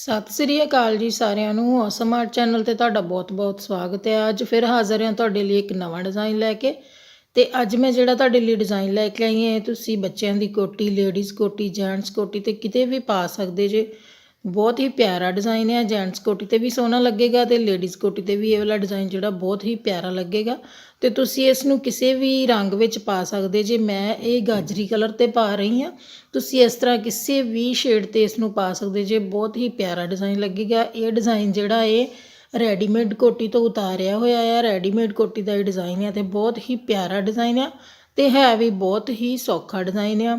ਸਤਿ ਸ੍ਰੀ ਅਕਾਲ ਜੀ ਸਾਰਿਆਂ ਨੂੰ। ਔਸਮ ਆਰਟ ਚੈਨਲ ਤੇ ਤੁਹਾਡਾ ਬਹੁਤ-ਬਹੁਤ ਸਵਾਗਤ ਹੈ। ਅੱਜ ਫਿਰ ਹਾਜ਼ਰ ਹਾਂ ਤੁਹਾਡੇ ਲਈ ਇੱਕ ਨਵਾਂ ਡਿਜ਼ਾਈਨ ਲੈ ਕੇ। ਤੇ ਅੱਜ ਮੈਂ ਜਿਹੜਾ ਤੁਹਾਡੇ ਲਈ ਡਿਜ਼ਾਈਨ ਲੈ ਕੇ ਆਈ ਹਾਂ ਤੁਸੀਂ ਬੱਚਿਆਂ ਦੀ ਕੋਟੀ ਲੇਡੀਜ਼ ਕੋਟੀ ਜੈਂਟਸ ਕੋਟੀ ਤੇ ਕਿਤੇ ਵੀ ਪਾ ਸਕਦੇ ਜੇ। ਬਹੁਤ ਹੀ ਪਿਆਰਾ ਡਿਜ਼ਾਈਨ ਹੈ ਜੈਂਟਸ ਕੋਟੀ ਤੇ ਵੀ ਸੋਹਣਾ ਲੱਗੇਗਾ ਤੇ ਲੇਡੀਜ਼ ਕੋਟੀ ਤੇ ਵੀ ਇਹ ਵਾਲਾ ਡਿਜ਼ਾਈਨ ਜਿਹੜਾ ਬਹੁਤ ਹੀ ਪਿਆਰਾ ਲੱਗੇਗਾ। ਤੇ ਤੁਸੀਂ ਇਸ ਨੂੰ ਕਿਸੇ ਵੀ ਰੰਗ ਵਿੱਚ ਪਾ ਸਕਦੇ ਜੇ, ਮੈਂ ਇਹ ਗਾਜਰੀ ਕਲਰ ਤੇ ਪਾ ਰਹੀ ਹਾਂ। ਤੁਸੀਂ ਇਸ ਤਰ੍ਹਾਂ ਕਿਸੇ ਵੀ ਸ਼ੇਡ ਤੇ ਇਸ ਨੂੰ ਪਾ ਸਕਦੇ ਜੇ, ਬਹੁਤ ਹੀ ਪਿਆਰਾ ਡਿਜ਼ਾਈਨ ਲੱਗੇਗਾ। ਇਹ ਡਿਜ਼ਾਈਨ ਜਿਹੜਾ ਇਹ ਰੈਡੀਮੇਡ ਕੋਟੀ ਤੋਂ ਉਤਾਰਿਆ ਹੋਇਆ ਹੈ ਰੈਡੀਮੇਡ ਕੋਟੀ ਦਾ ਇਹ ਡਿਜ਼ਾਈਨ ਹੈ ਤੇ ਬਹੁਤ ਹੀ ਪਿਆਰਾ ਡਿਜ਼ਾਈਨ ਹੈ ਤੇ ਹੈ ਵੀ ਬਹੁਤ ਹੀ ਸੌਖਾ ਡਿਜ਼ਾਈਨ ਆ।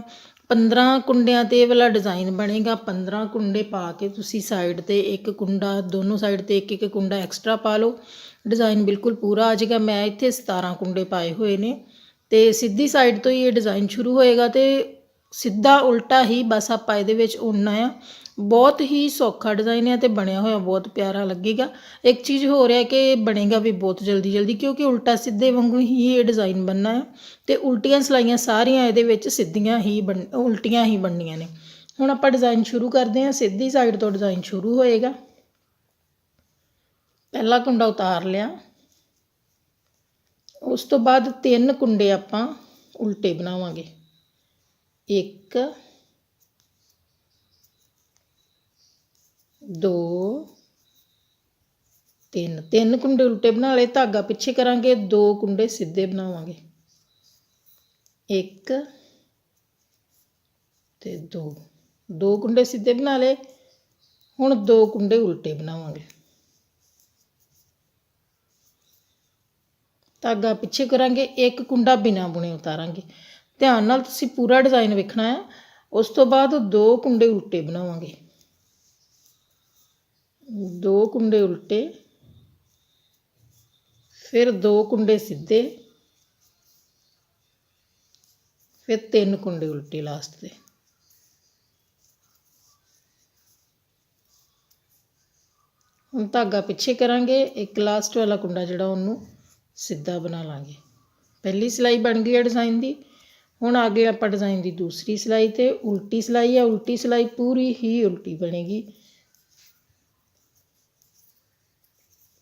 15 ਕੁੰਡਿਆਂ ਤੇ ਇਹ ਵਾਲਾ ਡਿਜ਼ਾਈਨ ਬਣੇਗਾ। 15 ਕੁੰਡੇ ਪਾ ਕੇ ਤੁਸੀਂ ਸਾਈਡ ਤੇ ਇੱਕ ਕੁੰਡਾ, ਦੋਨੋਂ ਸਾਈਡ ਤੇ ਇੱਕ ਇੱਕ ਕੁੰਡਾ ਐਕਸਟਰਾ ਪਾ ਲਓ। ਡਿਜ਼ਾਈਨ ਬਿਲਕੁਲ ਪੂਰਾ ਆ ਜਾਏਗਾ। ਮੈਂ ਇੱਥੇ 17 ਕੁੰਡੇ ਪਾਏ ਹੋਏ ਨੇ। ਤੇ ਸਿੱਧੀ ਸਾਈਡ ਤੋਂ ਹੀ ਇਹ ਡਿਜ਼ਾਈਨ ਸ਼ੁਰੂ ਹੋਏਗਾ ਤੇ ਸਿੱਧਾ ਉਲਟਾ ਹੀ ਬਸ ਆਪਾਂ ਇਹਦੇ ਵਿੱਚ ਉਣਨਾ ਆ। ਬਹੁਤ ਹੀ ਸੌਖਾ ਡਿਜ਼ਾਈਨ ਹੈ ਤੇ ਬਣਿਆ ਹੋਇਆ, ਬਹੁਤ ਪਿਆਰਾ ਲੱਗੇਗਾ। ਇੱਕ ਚੀਜ਼ ਹੋ ਰਿਹਾ ਕਿ ਬਣੇਗਾ ਵੀ ਬਹੁਤ ਜਲਦੀ ਜਲਦੀ, ਕਿਉਂਕਿ ਉਲਟਾ ਸਿੱਧੇ ਵਾਂਗੂ ਹੀ ਇਹ ਡਿਜ਼ਾਈਨ ਬਣਨਾ ਹੈ ਤੇ ਉਲਟੀਆਂ ਸਲਾਈਆਂ ਸਾਰੀਆਂ ਇਹਦੇ ਵਿੱਚ ਸਿੱਧੀਆਂ ਹੀ ਬਣ, ਉਲਟੀਆਂ ਹੀ ਬਣਨੀਆਂ ਨੇ। ਹੁਣ ਆਪਾਂ ਡਿਜ਼ਾਈਨ ਸ਼ੁਰੂ ਕਰਦੇ ਹਾਂ, ਸਿੱਧੀ ਸਾਈਡ ਤੋਂ ਡਿਜ਼ਾਈਨ ਸ਼ੁਰੂ ਹੋਏਗਾ। ਪਹਿਲਾ ਕੁੰਡਾ ਉਤਾਰ ਲਿਆ। ਉਸ ਤੋਂ ਬਾਅਦ ਤਿੰਨ ਕੁੰਡੇ ਆਪਾਂ ਉਲਟੇ ਬਣਾਵਾਂਗੇ। ਇੱਕ ਦੋ, ਤਿੰਨ। ਤਿੰਨ ਕੁੰਡੇ ਉਲਟੇ ਬਣਾ ਲਏ, ਧਾਗਾ ਪਿੱਛੇ ਕਰਾਂਗੇ, ਦੋ ਕੁੰਡੇ ਸਿੱਧੇ ਬਣਾਵਾਂਗੇ। ਇੱਕ ਤੇ ਦੋ। ਦੋ ਕੁੰਡੇ ਸਿੱਧੇ ਬਣਾ ਲਏ, ਹੁਣ ਦੋ ਕੁੰਡੇ ਉਲਟੇ ਬਣਾਵਾਂਗੇ। ਧਾਗਾ ਪਿੱਛੇ ਕਰਾਂਗੇ, ਇੱਕ ਕੁੰਡਾ ਬਿਨਾ ਬੁਣੇ ਉਤਾਰਾਂਗੇ। ਧਿਆਨ ਨਾਲ ਤੁਸੀਂ ਪੂਰਾ ਡਿਜ਼ਾਈਨ ਵੇਖਣਾ ਹੈ, ਉਸ ਤੋਂ ਬਾਅਦ ਦੋ ਕੁੰਡੇ ਉਲਟੇ ਬਣਾਵਾਂਗੇ। ਦੋ ਕੁੰਡੇ ਉਲਟੇ, ਫਿਰ ਦੋ ਕੁੰਡੇ ਸਿੱਧੇ, ਫਿਰ ਤਿੰਨ ਕੁੰਡੇ ਉਲਟੇ ਲਾਸਟ ਤੇ ਹੁਣ ਧਾਗਾ ਪਿੱਛੇ ਕਰਾਂਗੇ, ਇੱਕ ਲਾਸਟ ਵਾਲਾ ਕੁੰਡਾ ਜਿਹੜਾ ਉਹਨੂੰ ਸਿੱਧਾ ਬਣਾ ਲਾਂਗੇ। ਪਹਿਲੀ ਸਿਲਾਈ ਬਣ ਗਈ ਹੈ ਡਿਜ਼ਾਈਨ ਦੀ। ਹੁਣ ਅੱਗੇ ਆਪਾਂ ਡਿਜ਼ਾਈਨ ਦੀ ਦੂਸਰੀ ਸਿਲਾਈ ਤੇ ਉਲਟੀ ਸਿਲਾਈ ਹੈ, ਉਲਟੀ ਸਿਲਾਈ ਪੂਰੀ ਹੀ ਉਲਟੀ ਬਣੇਗੀ।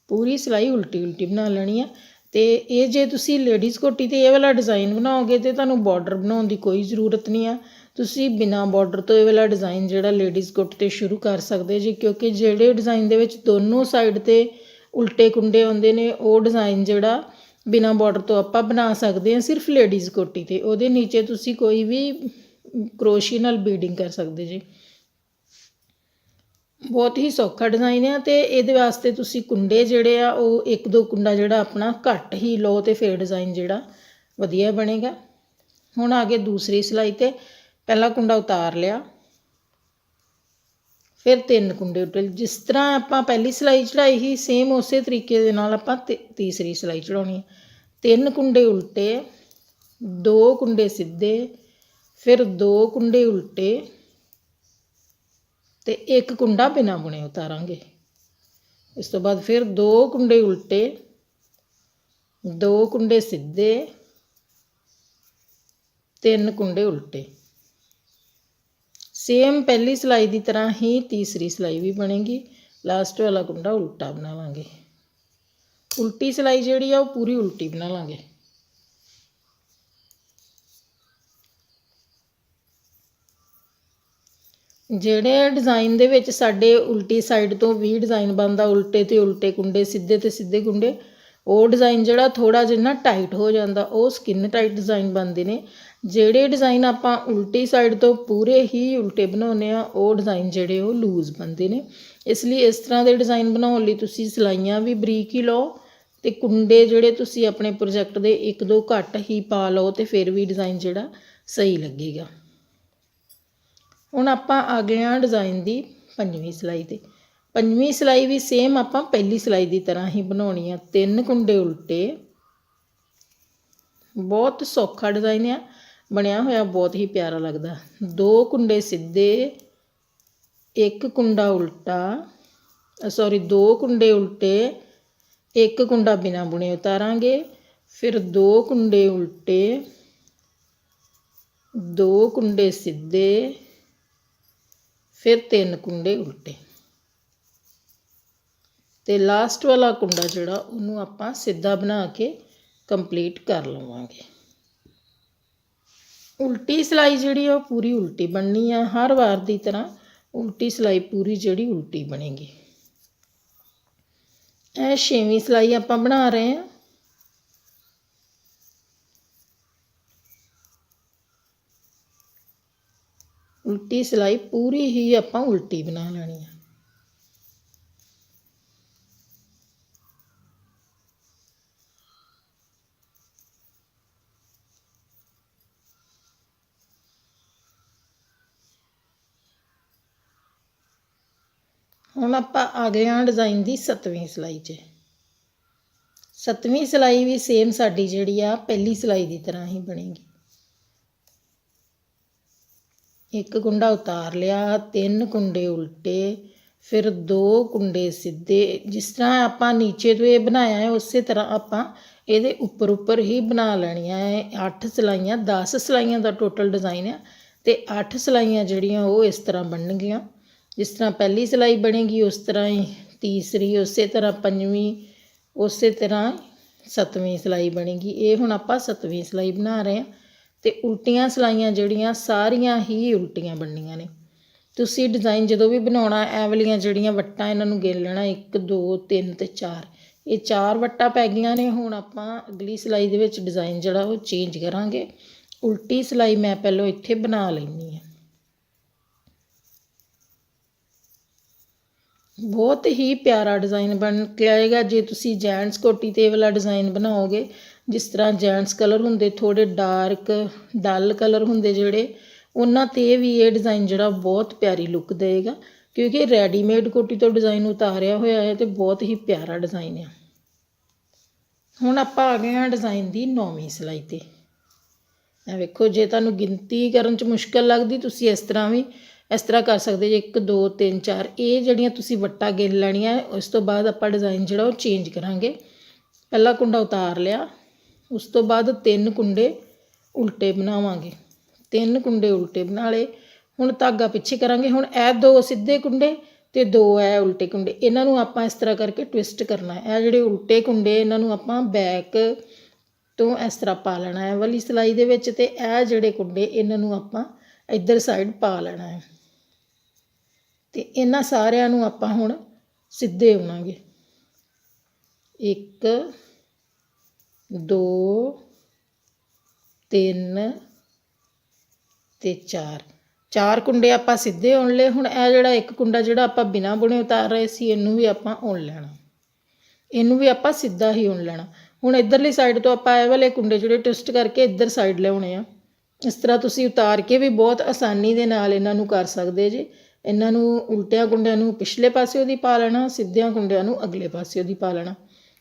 ਪੂਰੀ ਸਿਲਾਈ ਉਲਟੀ ਉਲਟੀ ਬਣਾ ਲੈਣੀ ਆ। ਤੇ ਇਹ ਜੇ ਤੁਸੀਂ ਲੇਡੀਜ਼ ਕੋਟੀ ਤੇ ਇਹ ਵਾਲਾ ਡਿਜ਼ਾਈਨ ਬਣਾਓਗੇ ਤੇ ਤੁਹਾਨੂੰ ਬਾਰਡਰ ਬਣਾਉਣ ਦੀ ਕੋਈ ਜ਼ਰੂਰਤ ਨਹੀਂ ਆ। ਤੁਸੀਂ ਬਿਨਾ ਬਾਰਡਰ ਤੋਂ ਇਹ ਵਾਲਾ ਡਿਜ਼ਾਈਨ ਜਿਹੜਾ ਲੇਡੀਜ਼ ਕੋਟੀ ਤੇ ਸ਼ੁਰੂ ਕਰ ਸਕਦੇ ਜੀ, ਕਿਉਂਕਿ ਜਿਹੜੇ ਡਿਜ਼ਾਈਨ ਦੇ ਵਿੱਚ ਦੋਨੋਂ ਸਾਈਡ ਤੇ ਉਲਟੇ ਕੁੰਡੇ ਆਉਂਦੇ ਨੇ, ਉਹ ਡਿਜ਼ਾਈਨ ਜਿਹੜਾ ਬਿਨਾ ਬਾਰਡਰ ਤੋਂ ਆਪਾਂ ਬਣਾ ਸਕਦੇ ਹਾਂ ਸਿਰਫ ਲੇਡੀਜ਼ ਕੋਟੀ ਤੇ। ਉਹਦੇ ਨੀਚੇ ਤੁਸੀਂ ਕੋਈ ਵੀ ਕਰੋਸ਼ੀ ਨਾਲ ਬੀਡਿੰਗ ਕਰ ਸਕਦੇ ਜੀ। ਬਹੁਤ ਹੀ ਸੌਖਾ ਡਿਜ਼ਾਈਨ ਹੈ ਤੇ ਇਹਦੇ ਵਾਸਤੇ ਤੁਸੀਂ ਕੁੰਡੇ ਜਿਹੜੇ ਆ, ਉਹ ਇੱਕ ਦੋ ਕੁੰਡਾ ਜਿਹੜਾ ਆਪਣਾ ਘੱਟ ਹੀ ਲਓ ਤੇ ਫਿਰ ਡਿਜ਼ਾਈਨ ਜਿਹੜਾ ਵਧੀਆ ਬਣੇਗਾ। ਹੁਣ ਆ ਗਏ ਦੂਸਰੀ ਸਿਲਾਈ ਤੇ ਪਹਿਲਾ ਕੁੰਡਾ ਉਤਾਰ ਲਿਆ। ਫਿਰ ਤਿੰਨ ਕੁੰਡੇ ਉਲਟੇ ਜਿਸ ਤਰ੍ਹਾਂ ਆਪਾਂ ਪਹਿਲੀ ਸਿਲਾਈ ਚੜਾਈ ਸੀ ਸੇਮ ਉਸੇ ਤਰੀਕੇ ਦੇ ਨਾਲ ਆਪਾਂ ਤੀਸਰੀ ਸਿਲਾਈ ਚੜਾਉਣੀ ਹੈ ਤਿੰਨ ਕੁੰਡੇ ਉਲਟੇ, ਦੋ ਕੁੰਡੇ ਸਿੱਧੇ, ਫਿਰ ਦੋ ਕੁੰਡੇ ਉਲਟੇ ਅਤੇ ਇੱਕ ਕੁੰਡਾ ਬਿਨਾ ਬੁਣੇ ਉਤਾਰਾਂਗੇ। ਇਸ ਤੋਂ ਬਾਅਦ ਫਿਰ ਦੋ ਕੁੰਡੇ ਉਲਟੇ, ਦੋ ਕੁੰਡੇ ਸਿੱਧੇ, ਤਿੰਨ ਕੁੰਡੇ ਉਲਟੇ। ਸੇਮ ਪਹਿਲੀ ਸਿਲਾਈ ਦੀ ਤਰ੍ਹਾਂ ਹੀ ਤੀਸਰੀ ਸਿਲਾਈ ਵੀ ਬਣੇਗੀ। ਲਾਸਟ ਵਾਲਾ ਕੁੰਡਾ ਉਲਟਾ ਬਣਾਵਾਂਗੇ। ਉਲਟੀ ਸਿਲਾਈ ਜਿਹੜੀ ਆ, ਉਹ ਪੂਰੀ ਉਲਟੀ ਬਣਾ ਲਾਂਗੇ। ਜਿਹੜੇ ਡਿਜ਼ਾਈਨ ਦੇ ਵਿੱਚ ਸਾਡੇ ਉਲਟੀ ਸਾਈਡ ਤੋਂ ਵੀ ਡਿਜ਼ਾਈਨ ਬਣਦਾ, ਉਲਟੇ ਤੇ ਉਲਟੇ ਕੁੰਡੇ, ਸਿੱਧੇ ਤੇ ਸਿੱਧੇ ਕੁੰਡੇ, ਉਹ ਡਿਜ਼ਾਈਨ ਜਿਹੜਾ ਥੋੜਾ ਜਿਹਾ ਨਾ ਟਾਈਟ ਹੋ ਜਾਂਦਾ, ਉਹ ਸਕਿਨ ਟਾਈਟ ਡਿਜ਼ਾਈਨ ਬਣਦੇ ਨੇ। ਜਿਹੜੇ ਡਿਜ਼ਾਈਨ ਆਪਾਂ ਉਲਟੀ ਸਾਈਡ ਤੋਂ ਪੂਰੇ ਹੀ ਉਲਟੇ ਬਣਾਉਨੇ ਆ ਉਹ ਡਿਜ਼ਾਈਨ ਜਿਹੜੇ ਉਹ ਲੂਜ਼ ਬਣਦੇ ਨੇ। ਇਸ ਲਈ ਇਸ ਤਰ੍ਹਾਂ ਦੇ ਡਿਜ਼ਾਈਨ ਬਣਾਉਣ ਲਈ ਤੁਸੀਂ ਸਿਲਾਈਆਂ ਵੀ ਬਰੀਕ ਹੀ ਲਓ ਤੇ ਕੁੰਡੇ ਜਿਹੜੇ ਤੁਸੀਂ ਆਪਣੇ ਪ੍ਰੋਜੈਕਟ ਦੇ ਇੱਕ ਦੋ ਘੱਟ ਹੀ ਪਾ ਲਓ ਤੇ ਫਿਰ ਵੀ ਡਿਜ਼ਾਈਨ ਜਿਹੜਾ ਸਹੀ ਲੱਗੇਗਾ। ਹੁਣ ਆਪਾਂ ਆ ਗਏ ਆ ਡਿਜ਼ਾਈਨ ਦੀ ਪੰਜਵੀਂ ਸਿਲਾਈ ਤੇ। ਪੰਜਵੀਂ ਸਿਲਾਈ ਵੀ ਸੇਮ ਆਪਾਂ ਪਹਿਲੀ ਸਿਲਾਈ ਦੀ ਤਰ੍ਹਾਂ ਹੀ ਬਣਾਉਣੀ ਆ। ਤਿੰਨ ਕੁੰਡੇ ਉਲਟੇ। ਬਹੁਤ ਸੌਖਾ ਡਿਜ਼ਾਈਨ ਆ। ਬਣਿਆ ਹੋਇਆ ਬਹੁਤ ਹੀ ਪਿਆਰਾ ਲੱਗਦਾ। ਦੋ ਕੁੰਡੇ ਸਿੱਧੇ, ਇੱਕ ਕੁੰਡਾ ਉਲਟਾ ਸੌਰੀ ਦੋ ਕੁੰਡੇ ਉਲਟੇ, ਇੱਕ ਕੁੰਡਾ ਬਿਨਾ ਬੁਣੇ ਉਤਾਰਾਂਗੇ, ਫਿਰ ਦੋ ਕੁੰਡੇ ਉਲਟੇ, ਦੋ ਕੁੰਡੇ ਸਿੱਧੇ ਫਿਰ ਤਿੰਨ ਕੁੰਡੇ ਉਲਟੇ। ਤੇ ਲਾਸਟ ਵਾਲਾ ਕੁੰਡਾ ਜਿਹੜਾ, ਉਹਨੂੰ ਆਪਾਂ ਸਿੱਧਾ ਬਣਾ ਕੇ ਕੰਪਲੀਟ ਕਰ ਲਵਾਂਗੇ। ਉਲਟੀ ਸਿਲਾਈ ਜਿਹੜੀ ਆ, ਉਹ ਪੂਰੀ ਉਲਟੀ ਬਣਨੀ ਆ। ਹਰ ਵਾਰ ਦੀ ਤਰ੍ਹਾਂ ਉਲਟੀ ਸਿਲਾਈ ਪੂਰੀ ਜਿਹੜੀ ਉਲਟੀ ਬਣੇਗੀ। ਇਹ ਛੇਵੀਂ ਸਿਲਾਈ ਆਪਾਂ ਬਣਾ ਰਹੇ ਹਾਂ ਉਲਟੀ ਸਿਲਾਈ ਪੂਰੀ ਹੀ ਆਪਾਂ ਉਲਟੀ ਬਣਾ ਲੈਣੀ ਆ। ਹੁਣ ਆਪਾਂ ਆ ਗਏ ਹਾਂ ਡਿਜ਼ਾਈਨ ਦੀ 7ਵੀਂ ਸਿਲਾਈ 'ਚ। 7ਵੀਂ ਸਿਲਾਈ ਵੀ ਸੇਮ ਸਾਡੀ ਜਿਹੜੀ ਆ, ਪਹਿਲੀ ਸਿਲਾਈ ਦੀ ਤਰ੍ਹਾਂ ਹੀ ਬਣੇਗੀ। ਇੱਕ ਕੁੰਡਾ ਉਤਾਰ ਲਿਆ, ਤਿੰਨ ਕੁੰਡੇ ਉਲਟੇ, ਫਿਰ ਦੋ ਕੁੰਡੇ ਸਿੱਧੇ। ਜਿਸ ਤਰ੍ਹਾਂ ਆਪਾਂ ਨੀਚੇ ਤੋਂ ਇਹ ਬਣਾਇਆ ਹੈ, ਉਸੇ ਤਰ੍ਹਾਂ ਆਪਾਂ ਇਹਦੇ ਉੱਪਰ ਉੱਪਰ ਹੀ ਬਣਾ ਲੈਣੀਆਂ ਹੈ। 8 ਸਿਲਾਈਆਂ 10 ਸਿਲਾਈਆਂ ਦਾ ਟੋਟਲ ਡਿਜ਼ਾਈਨ ਹੈ ਤੇ 8 ਸਿਲਾਈਆਂ ਜਿਹੜੀਆਂ ਉਹ ਇਸ ਤਰ੍ਹਾਂ ਬਣਨਗੀਆਂ। ਜਿਸ ਤਰ੍ਹਾਂ ਪਹਿਲੀ ਸਿਲਾਈ ਬਣੇਗੀ, ਉਸ ਤਰ੍ਹਾਂ ਹੀ ਤੀਸਰੀ, ਉਸੇ ਤਰ੍ਹਾਂ ਪੰਜਵੀਂ, ਉਸੇ ਤਰ੍ਹਾਂ ਸੱਤਵੀਂ ਸਿਲਾਈ ਬਣੇਗੀ। ਇਹ ਹੁਣ ਆਪਾਂ ਸੱਤਵੀਂ ਸਿਲਾਈ ਬਣਾ ਰਹੇ ਹਾਂ। ਤੇ ਉਲਟੀਆਂ ਸਿਲਾਈਆਂ ਜਿਹੜੀਆਂ ਸਾਰੀਆਂ ਹੀ ਉਲਟੀਆਂ ਬਣਨੀਆਂ ਨੇ। ਤੁਸੀਂ ਡਿਜ਼ਾਈਨ ਜਦੋਂ ਵੀ ਬਣਾਉਣਾ, ਐ ਵਾਲੀਆਂ ਜਿਹੜੀਆਂ ਵੱਟਾਂ ਇਹਨਾਂ ਨੂੰ ਗਿਣ ਲੈਣਾ 1 2 3 ਤੇ 4 ਇਹ ਚਾਰ ਵੱਟਾਂ ਪੈ ਗਈਆਂ ਨੇ, ਹੁਣ ਆਪਾਂ ਅਗਲੀ ਸਿਲਾਈ ਦੇ ਵਿੱਚ ਡਿਜ਼ਾਈਨ ਜਿਹੜਾ ਉਹ ਚੇਂਜ ਕਰਾਂਗੇ। ਉਲਟੀ ਸਿਲਾਈ ਮੈਂ ਪਹਿਲਾਂ ਇੱਥੇ ਬਣਾ ਲੈਣੀ ਹੈ। ਬਹੁਤ ਹੀ ਪਿਆਰਾ ਡਿਜ਼ਾਈਨ ਬਣ ਕੇ ਆਏਗਾ। ਜੇ ਤੁਸੀਂ ਜੈਂਟਸ ਕੋਟੀ ਤੇ ਵਾਲਾ ਡਿਜ਼ਾਈਨ ਬਣਾਓਗੇ ਜਿਸ ਤਰ੍ਹਾਂ ਜੈਂਟਸ ਕਲਰ ਹੁੰਦੇ, ਥੋੜ੍ਹੇ ਡਾਰਕ ਡਲ ਕਲਰ ਹੁੰਦੇ ਜਿਹੜੇ, ਉਹਨਾਂ ਤੇ ਵੀ ਇਹ ਡਿਜ਼ਾਈਨ ਜਿਹੜਾ ਬਹੁਤ ਪਿਆਰੀ ਲੁੱਕ ਦੇਵੇਗਾ, ਕਿਉਂਕਿ ਰੈਡੀਮੇਡ ਕੋਟੀ ਤੋਂ ਡਿਜ਼ਾਈਨ ਉਤਾਰਿਆ ਹੋਇਆ ਹੈ ਤੇ ਬਹੁਤ ਹੀ ਪਿਆਰਾ ਡਿਜ਼ਾਈਨ ਹੈ ਹੁਣ ਆਪਾਂ ਆ ਗਏ ਹਾਂ ਡਿਜ਼ਾਈਨ ਦੀ ਨੌਵੀਂ ਸਿਲਾਈ ਤੇ। ਇਹ ਵੇਖੋ, ਜੇ ਤੁਹਾਨੂੰ ਗਿਣਤੀ ਕਰਨ 'ਚ ਮੁਸ਼ਕਲ ਲੱਗਦੀ, ਤੁਸੀਂ ਇਸ ਤਰ੍ਹਾਂ ਵੀ ਇਸ ਤਰ੍ਹਾਂ ਕਰ ਸਕਦੇ ਜੇ 1 2 3 4 ਇਹ ਜਿਹੜੀਆਂ ਤੁਸੀਂ ਵੱਟਾ ਗਿਣ ਲੈਣੀਆਂ ਉਸ ਤੋਂ ਬਾਅਦ ਆਪਾਂ ਡਿਜ਼ਾਈਨ ਜਿਹੜਾ ਉਹ ਚੇਂਜ ਕਰਾਂਗੇ। ਪਹਿਲਾ ਕੁੰਡਾ ਉਤਾਰ ਲਿਆ। ਉਸ ਤੋਂ ਬਾਅਦ ਤਿੰਨ ਕੁੰਡੇ ਉਲਟੇ ਬਣਾਵਾਂਗੇ। ਤਿੰਨ ਕੁੰਡੇ ਉਲਟੇ ਬਣਾ ਲਏ। ਹੁਣ ਧਾਗਾ ਪਿੱਛੇ ਕਰਾਂਗੇ। ਹੁਣ ਇਹ ਦੋ ਸਿੱਧੇ ਕੁੰਡੇ ਤੇ ਦੋ ਇਹ ਉਲਟੇ ਕੁੰਡੇ। ਇਹਨਾਂ ਨੂੰ ਆਪਾਂ ਇਸ ਤਰ੍ਹਾਂ ਕਰਕੇ ਟਵਿਸਟ ਕਰਨਾ ਹੈ। ਇਹ ਜਿਹੜੇ ਉਲਟੇ ਕੁੰਡੇ, ਇਹਨਾਂ ਨੂੰ ਆਪਾਂ ਬੈਕ ਤੋਂ ਇਸ ਤਰ੍ਹਾਂ ਪਾ ਲੈਣਾ ਹੈ ਵਾਲੀ ਸਿਲਾਈ ਦੇ ਵਿੱਚ ਤੇ ਇਹ ਜਿਹੜੇ ਕੁੰਡੇ, ਇਹਨਾਂ ਨੂੰ ਆਪਾਂ ਇੱਧਰ ਸਾਈਡ ਪਾ ਲੈਣਾ ਹੈ। ਤੇ ਇਹਨਾਂ ਸਾਰਿਆਂ ਨੂੰ ਆਪਾਂ ਹੁਣ ਸਿੱਧੇ ਆਉਣਾਂਗੇ 1 ਦੋ, ਤਿੰਨ ਅਤੇ ਚਾਰ। ਚਾਰ ਕੁੰਡੇ ਆਪਾਂ ਸਿੱਧੇ ਉਣ ਲਏ। ਹੁਣ ਇਹ ਜਿਹੜਾ ਇੱਕ ਕੁੰਡਾ ਜਿਹੜਾ ਆਪਾਂ ਬਿਨਾਂ ਬੁਣੇ ਉਤਾਰ ਰਹੇ ਸੀ, ਇਹਨੂੰ ਵੀ ਆਪਾਂ ਉਣ ਲੈਣਾ। ਇਹਨੂੰ ਵੀ ਆਪਾਂ ਸਿੱਧਾ ਹੀ ਉਣ ਲੈਣਾ। ਹੁਣ ਇਧਰਲੀ ਸਾਈਡ ਤੋਂ ਆਪਾਂ ਇਹ ਵਾਲੇ ਕੁੰਡੇ ਜਿਹੜੇ ਟਵਿਸਟ ਕਰਕੇ ਇੱਧਰ ਸਾਈਡ ਲਿਆਉਣੇ ਆ। ਇਸ ਤਰ੍ਹਾਂ ਤੁਸੀਂ ਉਤਾਰ ਕੇ ਵੀ ਬਹੁਤ ਆਸਾਨੀ ਦੇ ਨਾਲ ਇਹਨਾਂ ਨੂੰ ਕਰ ਸਕਦੇ ਜੇ। ਇਹਨਾਂ ਨੂੰ ਉਲਟਿਆਂ ਕੁੰਡਿਆਂ ਨੂੰ ਪਿਛਲੇ ਪਾਸਿਓਂ ਦੀ ਪਾ ਲੈਣਾ, ਸਿੱਧਿਆਂ ਕੁੰਡਿਆਂ ਨੂੰ ਅਗਲੇ ਪਾਸਿਓਂ ਦੀ ਪਾ ਲੈਣਾ।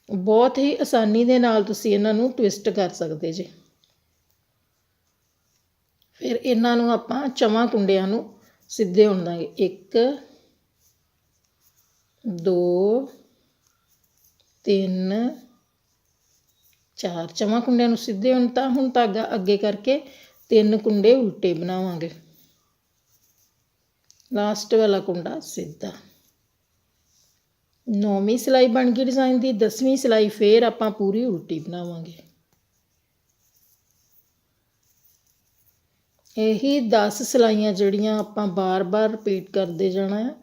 ਬਹੁਤ ਹੀ ਆਸਾਨੀ ਦੇ ਨਾਲ ਤੁਸੀਂ ਇਹਨਾਂ ਨੂੰ ਟਵਿਸਟ ਕਰ ਸਕਦੇ ਜੇ। ਫਿਰ ਇਹਨਾਂ ਨੂੰ ਆਪਾਂ ਚਵਾਂ ਕੁੰਡਿਆਂ ਨੂੰ ਸਿੱਧੇ ਹੋਣ ਦਾਂਗੇ। 1 2 3 4 ਚਵਾਂ ਕੁੰਡਿਆਂ ਨੂੰ ਸਿੱਧੇ ਹੋਣ ਤਾਂ ਹੁਣ ਧਾਗਾ ਅੱਗੇ ਕਰਕੇ ਤਿੰਨ ਕੁੰਡੇ ਉਲਟੇ ਬਣਾਵਾਂਗੇ। ਲਾਸਟ ਵਾਲਾ ਕੁੰਡਾ ਸਿੱਧਾ। ਨੌਵੀਂ ਸਿਲਾਈ ਬਣ ਗਈ ਡਿਜ਼ਾਈਨ ਦੀ 10ਵੀਂ ਸਿਲਾਈ ਫੇਰ ਆਪਾਂ ਪੂਰੀ ਉਲਟੀ ਬਣਾਵਾਂਗੇ। ਇਹੀ 10 ਸਿਲਾਈਆਂ ਜਿਹੜੀਆਂ ਆਪਾਂ ਬਾਰ-ਬਾਰ ਰਿਪੀਟ ਕਰਦੇ ਜਾਣਾ ਹੈ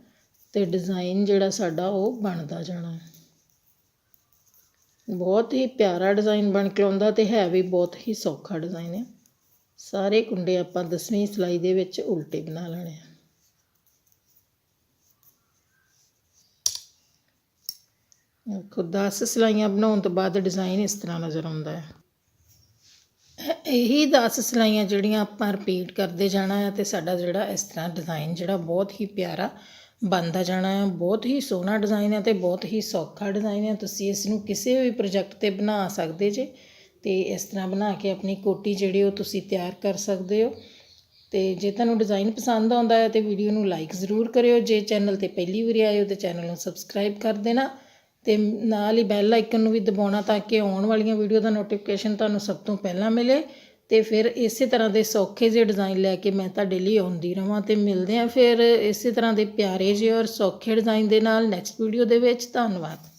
ਤੇ ਡਿਜ਼ਾਈਨ ਜਿਹੜਾ ਸਾਡਾ ਉਹ ਬਣਦਾ ਜਾਣਾ ਹੈ। ਬਹੁਤ ਹੀ ਪਿਆਰਾ ਡਿਜ਼ਾਈਨ ਬਣ ਕੇ ਆਉਂਦਾ ਤੇ ਹੈ ਵੀ ਬਹੁਤ ਹੀ ਸੌਖਾ ਡਿਜ਼ਾਈਨ ਹੈ। ਸਾਰੇ ਕੁੰਡੇ ਆਪਾਂ 10ਵੀਂ ਸਿਲਾਈ ਦੇ ਵਿੱਚ ਉਲਟੇ ਬਣਾ ਲੈਣੇ ਆ। ਦੇਖੋ 10 ਸਿਲਾਈਆਂ ਬਣਾਉਣ ਤੋਂ ਬਾਅਦ ਡਿਜ਼ਾਈਨ ਇਸ ਤਰ੍ਹਾਂ ਨਜ਼ਰ ਆਉਂਦਾ ਹੈ। ਇਹੀ 10 ਸਿਲਾਈਆਂ ਜਿਹੜੀਆਂ ਆਪਾਂ ਰਿਪੀਟ ਕਰਦੇ ਜਾਣਾ ਹੈ ਤੇ ਸਾਡਾ ਜਿਹੜਾ ਇਸ ਤਰ੍ਹਾਂ ਡਿਜ਼ਾਈਨ ਜਿਹੜਾ ਬਹੁਤ ਹੀ ਪਿਆਰਾ ਬਣਦਾ ਜਾਣਾ ਹੈ, ਬਹੁਤ ਹੀ ਸੋਹਣਾ ਡਿਜ਼ਾਈਨ ਹੈ ਤੇ ਬਹੁਤ ਹੀ ਸੌਖਾ ਡਿਜ਼ਾਈਨ ਹੈ। ਤੁਸੀਂ ਇਸ ਨੂੰ ਕਿਸੇ ਵੀ ਪ੍ਰੋਜੈਕਟ ਤੇ ਬਣਾ ਸਕਦੇ ਜੇ ਤੇ ਇਸ ਤਰ੍ਹਾਂ ਬਣਾ ਕੇ ਆਪਣੀ ਕੋਟੀ ਜਿਹੜੀ ਉਹ ਤੁਸੀਂ ਤਿਆਰ ਕਰ ਸਕਦੇ ਹੋ। ਤੇ ਜੇ ਤੁਹਾਨੂੰ ਡਿਜ਼ਾਈਨ ਪਸੰਦ ਆਉਂਦਾ ਹੈ ਤੇ ਵੀਡੀਓ ਨੂੰ ਲਾਈਕ ਜ਼ਰੂਰ ਕਰਿਓ। ਜੇ ਚੈਨਲ ਤੇ ਪਹਿਲੀ ਵਾਰੀ ਆਏ ਹੋ ਤੇ ਚੈਨਲ ਨੂੰ ਸਬਸਕ੍ਰਾਈਬ ਕਰ ਦੇਣਾ। ਅਤੇ ਨਾਲ ਹੀ ਬੈਲ ਆਈਕਨ ਨੂੰ ਵੀ ਦਬਾਉਣਾ ਤਾਂ ਕਿ ਆਉਣ ਵਾਲੀਆਂ ਵੀਡੀਓ ਦਾ ਨੋਟੀਫਿਕੇਸ਼ਨ ਤੁਹਾਨੂੰ ਸਭ ਤੋਂ ਪਹਿਲਾਂ ਮਿਲੇ ਅਤੇ ਫਿਰ ਇਸੇ ਤਰ੍ਹਾਂ ਦੇ ਸੌਖੇ ਜਿਹੇ ਡਿਜ਼ਾਈਨ ਲੈ ਕੇ ਮੈਂ ਤੁਹਾਡੇ ਲਈ ਆਉਂਦੀ ਰਵਾਂ ਅਤੇ ਮਿਲਦੇ ਹਾਂ ਫਿਰ ਇਸੇ ਤਰ੍ਹਾਂ ਦੇ ਪਿਆਰੇ ਜਿਹੇ ਔਰ ਸੌਖੇ ਡਿਜ਼ਾਈਨ ਦੇ ਨਾਲ ਨੈਕਸਟ ਵੀਡੀਓ ਦੇ ਵਿੱਚ ਧੰਨਵਾਦ।